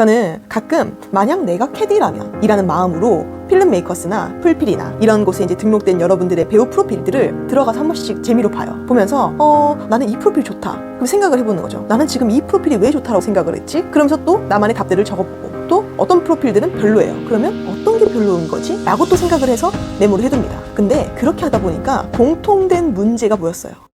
저는 가끔 만약 내가 캐디라면 이라는 마음으로 필름 메이커스나 풀필이나 이런 곳에 이제 등록된 여러분들의 배우 프로필들을 들어가서 한 번씩 재미로 봐요. 보면서 어 나는 이 프로필 좋다. 그럼 생각을 해보는 거죠. 나는 지금 이 프로필이 왜 좋다라고 생각을 했지? 그러면서 또 나만의 답들을 적어보고 또 어떤 프로필들은 별로예요. 그러면 어떤 게 별로인 거지? 라고 또 생각을 해서 메모를 해둡니다. 근데 그렇게 하다 보니까 공통된 문제가 뭐였어요?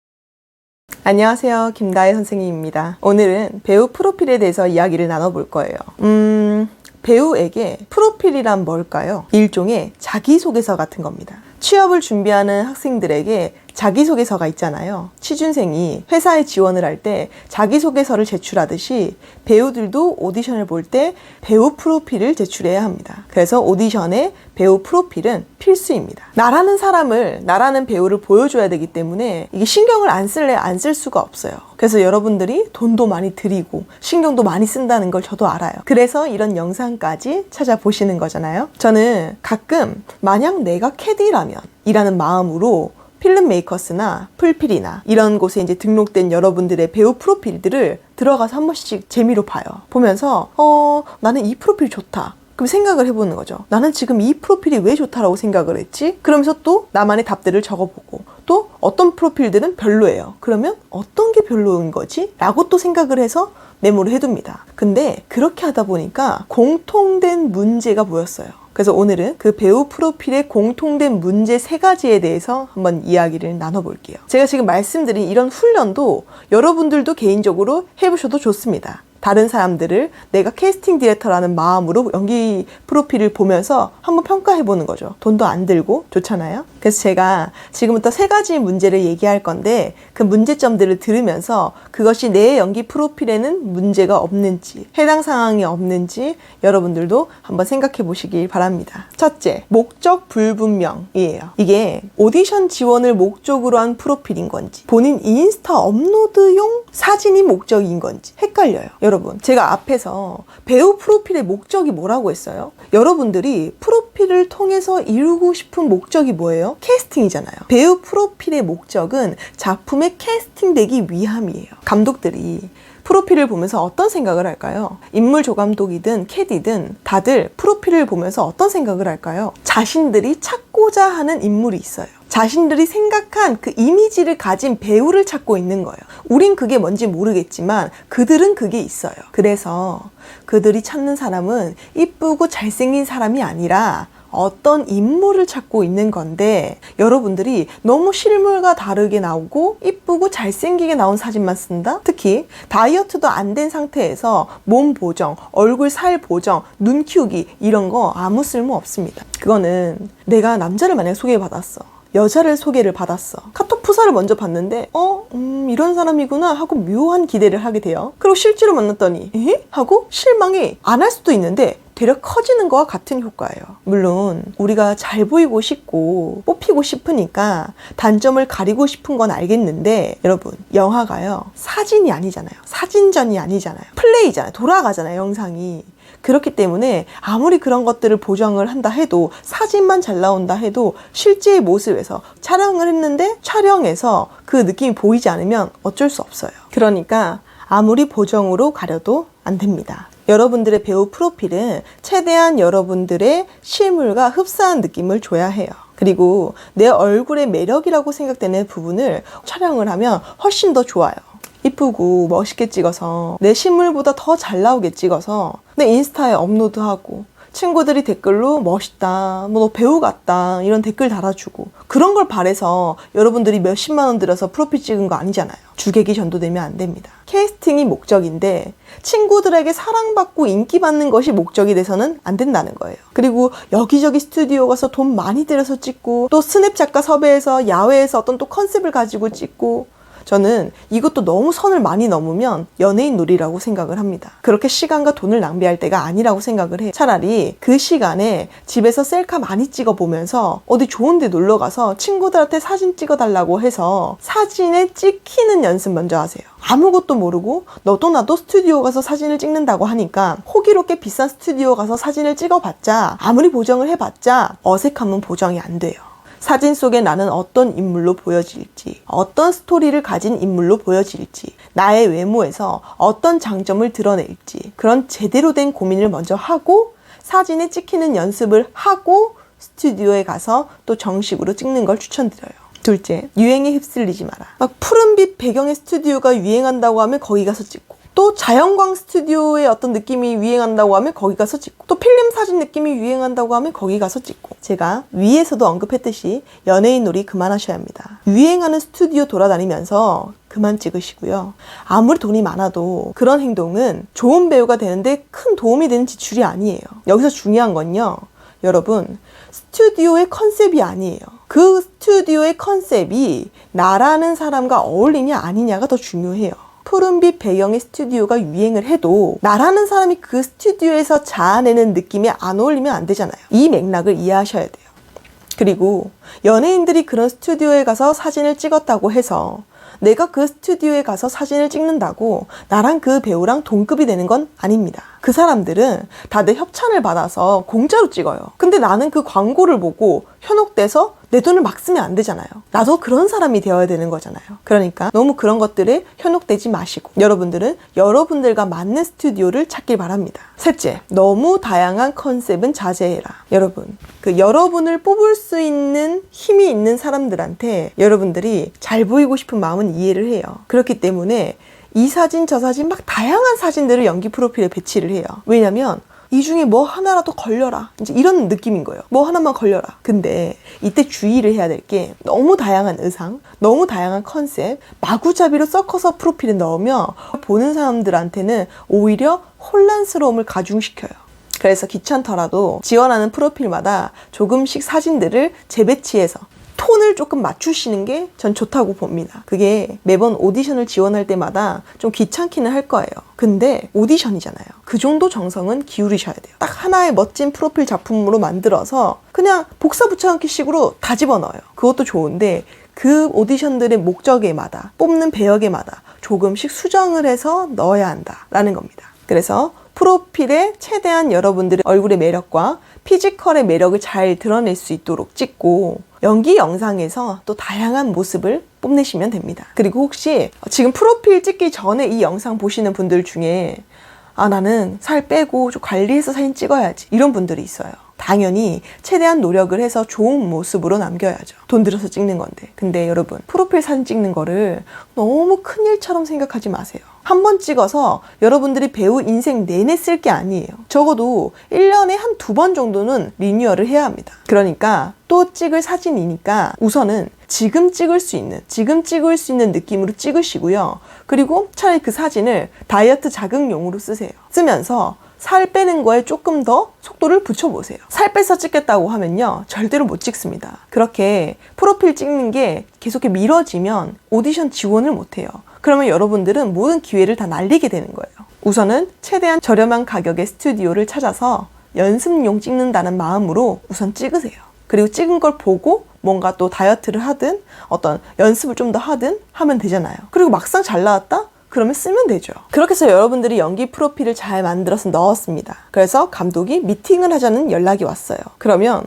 안녕하세요. 김다혜 선생님입니다. 오늘은 배우 프로필에 대해서 이야기를 나눠볼 거예요. 음, 배우에게 프로필이란 뭘까요? 일종의 자기소개서 같은 겁니다. 취업을 준비하는 학생들에게 자기소개서가 있잖아요. 취준생이 회사에 지원을 할 때 자기소개서를 제출하듯이 배우들도 오디션을 볼 때 배우 프로필을 제출해야 합니다. 그래서 오디션에 배우 프로필은 필수입니다. 나라는 사람을, 나라는 배우를 보여줘야 되기 때문에 이게 신경을 안 쓸래 안 쓸 수가 없어요. 그래서 여러분들이 돈도 많이 들이고 신경도 많이 쓴다는 걸 저도 알아요. 그래서 이런 영상까지 찾아보시는 거잖아요. 저는 가끔 만약 내가 캐디라면 이라는 마음으로 필름 메이커스나 풀필이나 이런 곳에 이제 등록된 여러분들의 배우 프로필들을 들어가서 한 번씩 재미로 봐요. 보면서 어 나는 이 프로필 좋다. 그럼 생각을 해보는 거죠. 나는 지금 이 프로필이 왜 좋다라고 생각을 했지? 그러면서 또 나만의 답들을 적어보고 또 어떤 프로필들은 별로예요. 그러면 어떤 게 별로인 거지? 라고 또 생각을 해서 메모를 해둡니다. 근데 그렇게 하다 보니까 공통된 문제가 뭐였어요? 그래서 오늘은 그 배우 프로필의 공통된 문제 세 가지에 대해서 한번 이야기를 나눠볼게요. 제가 지금 말씀드린 이런 훈련도 여러분들도 개인적으로 해보셔도 좋습니다. 다른 사람들을 내가 캐스팅 디렉터라는 마음으로 연기 프로필을 보면서 한번 평가해 보는 거죠. 돈도 안 들고 좋잖아요. 그래서 제가 지금부터 세 가지 문제를 얘기할 건데 그 문제점들을 들으면서 그것이 내 연기 프로필에는 문제가 없는지 해당 상황이 없는지 여러분들도 한번 생각해 보시길 바랍니다. 첫째, 목적 불분명이에요. 이게 오디션 지원을 목적으로 한 프로필인 건지 본인 인스타 업로드용 사진이 목적인 건지 헷갈려요. 여러분, 제가 앞에서 배우 프로필의 목적이 뭐라고 했어요? 여러분들이 프로필을 통해서 이루고 싶은 목적이 뭐예요? 캐스팅이잖아요. 배우 프로필의 목적은 작품에 캐스팅되기 위함이에요. 감독들이 프로필을 보면서 어떤 생각을 할까요? 인물 조감독이든 캐디든 다들 프로필을 보면서 어떤 생각을 할까요? 자신들이 찾고자 하는 인물이 있어요. 자신들이 생각한 그 이미지를 가진 배우를 찾고 있는 거예요. 우린 그게 뭔지 모르겠지만 그들은 그게 있어요. 그래서 그들이 찾는 사람은 이쁘고 잘생긴 사람이 아니라 어떤 인물을 찾고 있는 건데 여러분들이 너무 실물과 다르게 나오고 이쁘고 잘생기게 나온 사진만 쓴다? 특히 다이어트도 안 된 상태에서 몸 보정, 얼굴 살 보정, 눈 키우기 이런 거 아무 쓸모 없습니다. 그거는 내가 남자를 만약 소개받았어. 여자를 소개를 받았어. 카톡 프사를 먼저 봤는데, 어, 음, 이런 사람이구나 하고 묘한 기대를 하게 돼요. 그리고 실제로 만났더니, 에? 하고 실망이 안 할 수도 있는데, 되려 커지는 거와 같은 효과예요. 물론 우리가 잘 보이고 싶고 뽑히고 싶으니까 단점을 가리고 싶은 건 알겠는데 여러분 영화가요 사진이 아니잖아요. 사진전이 아니잖아요. 플레이잖아요. 돌아가잖아요. 영상이. 그렇기 때문에 아무리 그런 것들을 보정을 한다 해도 사진만 잘 나온다 해도 실제의 모습에서 촬영을 했는데 촬영에서 그 느낌이 보이지 않으면 어쩔 수 없어요. 그러니까 아무리 보정으로 가려도 안 됩니다. 여러분들의 배우 프로필은 최대한 여러분들의 실물과 흡사한 느낌을 줘야 해요. 그리고 내 얼굴의 매력이라고 생각되는 부분을 촬영을 하면 훨씬 더 좋아요. 이쁘고 멋있게 찍어서 내 실물보다 더 잘 나오게 찍어서 내 인스타에 업로드하고 친구들이 댓글로 멋있다, 뭐 너 배우 같다 이런 댓글 달아주고 그런 걸 바래서 여러분들이 몇십만 원 들여서 프로필 찍은 거 아니잖아요. 주객이 전도되면 안 됩니다. 캐스팅이 목적인데 친구들에게 사랑받고 인기받는 것이 목적이 돼서는 안 된다는 거예요. 그리고 여기저기 스튜디오 가서 돈 많이 들여서 찍고 또 스냅 작가 섭외해서 야외에서 어떤 또 컨셉을 가지고 찍고 저는 이것도 너무 선을 많이 넘으면 연예인 놀이라고 생각을 합니다. 그렇게 시간과 돈을 낭비할 때가 아니라고 생각을 해. 차라리 그 시간에 집에서 셀카 많이 찍어 보면서 어디 좋은 데 놀러 가서 친구들한테 사진 찍어 달라고 해서 사진에 찍히는 연습 먼저 하세요. 아무것도 모르고 너도 나도 스튜디오 가서 사진을 찍는다고 하니까 호기롭게 비싼 스튜디오 가서 사진을 찍어봤자 아무리 보정을 해봤자 어색하면 보정이 안 돼요. 사진 속에 나는 어떤 인물로 보여질지, 어떤 스토리를 가진 인물로 보여질지, 나의 외모에서 어떤 장점을 드러낼지, 그런 제대로 된 고민을 먼저 하고 사진에 찍히는 연습을 하고 스튜디오에 가서 또 정식으로 찍는 걸 추천드려요. 둘째, 유행에 휩쓸리지 마라. 막 푸른빛 배경의 스튜디오가 유행한다고 하면 거기 가서 찍고, 또 자연광 스튜디오의 어떤 느낌이 유행한다고 하면 거기 가서 찍고, 또 필름 사진 느낌이 유행한다고 하면 거기 가서 찍고. 제가 위에서도 언급했듯이 연예인 놀이 그만하셔야 합니다. 유행하는 스튜디오 돌아다니면서 그만 찍으시고요. 아무리 돈이 많아도 그런 행동은 좋은 배우가 되는데 큰 도움이 되는 지출이 아니에요. 여기서 중요한 건요. 여러분, 스튜디오의 컨셉이 아니에요. 그 스튜디오의 컨셉이 나라는 사람과 어울리냐 아니냐가 더 중요해요. 푸른빛 배경의 스튜디오가 유행을 해도 나라는 사람이 그 스튜디오에서 자아내는 느낌이 안 어울리면 안 되잖아요. 이 맥락을 이해하셔야 돼요. 그리고 연예인들이 그런 스튜디오에 가서 사진을 찍었다고 해서 내가 그 스튜디오에 가서 사진을 찍는다고 나랑 그 배우랑 동급이 되는 건 아닙니다. 그 사람들은 다들 협찬을 받아서 공짜로 찍어요. 근데 나는 그 광고를 보고 현혹돼서 내 돈을 막 쓰면 안 되잖아요. 나도 그런 사람이 되어야 되는 거잖아요. 그러니까 너무 그런 것들에 현혹되지 마시고 여러분들은 여러분들과 맞는 스튜디오를 찾길 바랍니다. 셋째, 너무 다양한 컨셉은 자제해라. 여러분, 그 여러분을 뽑을 수 있는 힘이 있는 사람들한테 여러분들이 잘 보이고 싶은 마음은 이해를 해요. 그렇기 때문에 이 사진 저 사진 막 다양한 사진들을 연기 프로필에 배치를 해요. 왜냐면 이 중에 뭐 하나라도 걸려라. 이제 이런 느낌인 거예요. 뭐 하나만 걸려라. 근데 이때 주의를 해야 될 게 너무 다양한 의상, 너무 다양한 컨셉, 마구잡이로 섞어서 프로필에 넣으면 보는 사람들한테는 오히려 혼란스러움을 가중시켜요. 그래서 귀찮더라도 지원하는 프로필마다 조금씩 사진들을 재배치해서 톤을 조금 맞추시는 게 전 좋다고 봅니다. 그게 매번 오디션을 지원할 때마다 좀 귀찮기는 할 거예요. 근데 오디션이잖아요. 그 정도 정성은 기울이셔야 돼요. 딱 하나의 멋진 프로필 작품으로 만들어서 그냥 복사 붙여넣기 식으로 다 집어넣어요. 그것도 좋은데 그 오디션들의 목적에마다 뽑는 배역에마다 조금씩 수정을 해서 넣어야 한다라는 겁니다. 그래서 프로필에 최대한 여러분들의 얼굴의 매력과 피지컬의 매력을 잘 드러낼 수 있도록 찍고 연기 영상에서 또 다양한 모습을 뽐내시면 됩니다. 그리고 혹시 지금 프로필 찍기 전에 이 영상 보시는 분들 중에 아, 나는 살 빼고 좀 관리해서 사진 찍어야지. 이런 분들이 있어요. 당연히 최대한 노력을 해서 좋은 모습으로 남겨야죠. 돈 들여서 찍는 건데. 근데 여러분, 프로필 사진 찍는 거를 너무 큰 일처럼 생각하지 마세요. 한 번 찍어서 여러분들이 배우 인생 내내 쓸 게 아니에요. 적어도 1년에 한 두 번 정도는 리뉴얼을 해야 합니다. 그러니까 또 찍을 사진이니까 우선은 지금 찍을 수 있는, 지금 찍을 수 있는 느낌으로 찍으시고요. 그리고 차라리 그 사진을 다이어트 자극용으로 쓰세요. 쓰면서 살 빼는 거에 조금 더 속도를 붙여보세요. 살 빼서 찍겠다고 하면요. 절대로 못 찍습니다. 그렇게 프로필 찍는 게 계속 미뤄지면 오디션 지원을 못해요. 그러면 여러분들은 모든 기회를 다 날리게 되는 거예요. 우선은 최대한 저렴한 가격의 스튜디오를 찾아서 연습용 찍는다는 마음으로 우선 찍으세요. 그리고 찍은 걸 보고 뭔가 또 다이어트를 하든 어떤 연습을 좀 더 하든 하면 되잖아요. 그리고 막상 잘 나왔다? 그러면 쓰면 되죠. 그렇게 해서 여러분들이 연기 프로필을 잘 만들어서 넣었습니다. 그래서 감독이 미팅을 하자는 연락이 왔어요. 그러면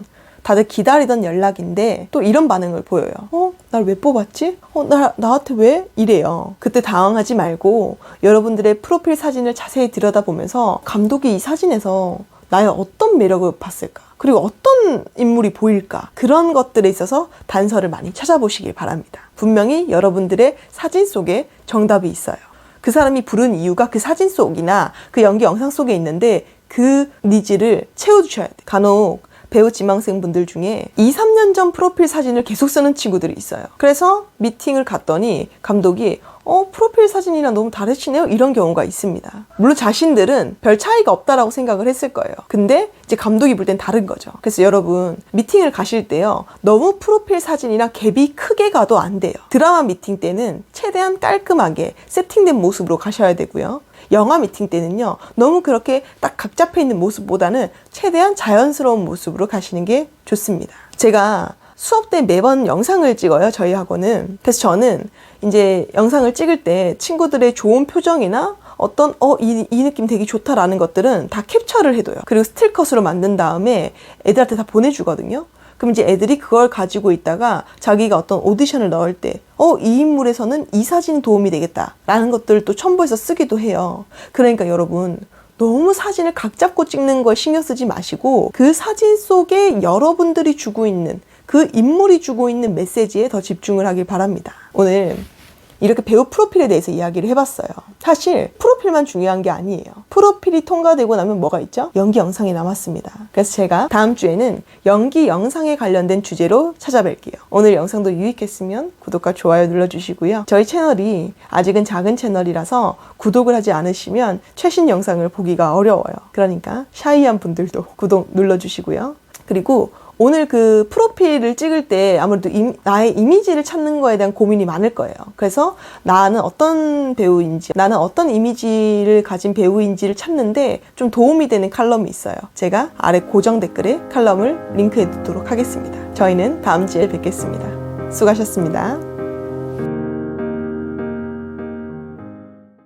다들 기다리던 연락인데 또 이런 반응을 보여요. 어? 날 왜 뽑았지? 어? 나, 나한테 왜? 이래요. 그때 당황하지 말고 여러분들의 프로필 사진을 자세히 들여다보면서 감독이 이 사진에서 나의 어떤 매력을 봤을까? 그리고 어떤 인물이 보일까? 그런 것들에 있어서 단서를 많이 찾아보시길 바랍니다. 분명히 여러분들의 사진 속에 정답이 있어요. 그 사람이 부른 이유가 그 사진 속이나 그 연기 영상 속에 있는데 그 니즈를 채워주셔야 돼요. 간혹 배우 지망생 분들 중에 2, 3년 전 프로필 사진을 계속 쓰는 친구들이 있어요. 그래서 미팅을 갔더니 감독이 어, 프로필 사진이랑 너무 다르시네요? 이런 경우가 있습니다. 물론 자신들은 별 차이가 없다라고 생각을 했을 거예요. 근데 이제 감독이 볼 땐 다른 거죠. 그래서 여러분, 미팅을 가실 때요, 너무 프로필 사진이랑 갭이 크게 가도 안 돼요. 드라마 미팅 때는 최대한 깔끔하게 세팅된 모습으로 가셔야 되고요. 영화 미팅 때는요, 너무 그렇게 딱 각 잡혀 있는 모습보다는 최대한 자연스러운 모습으로 가시는 게 좋습니다. 제가 수업 때 매번 영상을 찍어요, 저희 학원은. 그래서 저는 이제 영상을 찍을 때 친구들의 좋은 표정이나 어떤 어 이 이 느낌 되게 좋다라는 것들은 다 캡처를 해둬요. 그리고 스틸컷으로 만든 다음에 애들한테 다 보내주거든요. 그럼 이제 애들이 그걸 가지고 있다가 자기가 어떤 오디션을 넣을 때, 어, 이 인물에서는 이 사진이 도움이 되겠다. 라는 것들을 또 첨부해서 쓰기도 해요. 그러니까 여러분, 너무 사진을 각 잡고 찍는 걸 신경 쓰지 마시고 그 사진 속에 여러분들이 주고 있는 그 인물이 주고 있는 메시지에 더 집중을 하길 바랍니다. 오늘 이렇게 배우 프로필에 대해서 이야기를 해봤어요. 사실 프로필만 중요한 게 아니에요. 프로필이 통과되고 나면 뭐가 있죠? 연기 영상이 남았습니다. 그래서 제가 다음 주에는 연기 영상에 관련된 주제로 찾아뵐게요. 오늘 영상도 유익했으면 구독과 좋아요 눌러주시고요. 저희 채널이 아직은 작은 채널이라서 구독을 하지 않으시면 최신 영상을 보기가 어려워요. 그러니까 샤이한 분들도 구독 눌러주시고요. 그리고 오늘 그 프로필을 찍을 때 아무래도 임- 나의 이미지를 찾는 거에 대한 고민이 많을 거예요. 그래서 나는 어떤 배우인지, 나는 어떤 이미지를 가진 배우인지를 찾는데 좀 도움이 되는 칼럼이 있어요. 제가 아래 고정 댓글에 칼럼을 링크해 두도록 하겠습니다. 저희는 다음 주에 뵙겠습니다. 수고하셨습니다.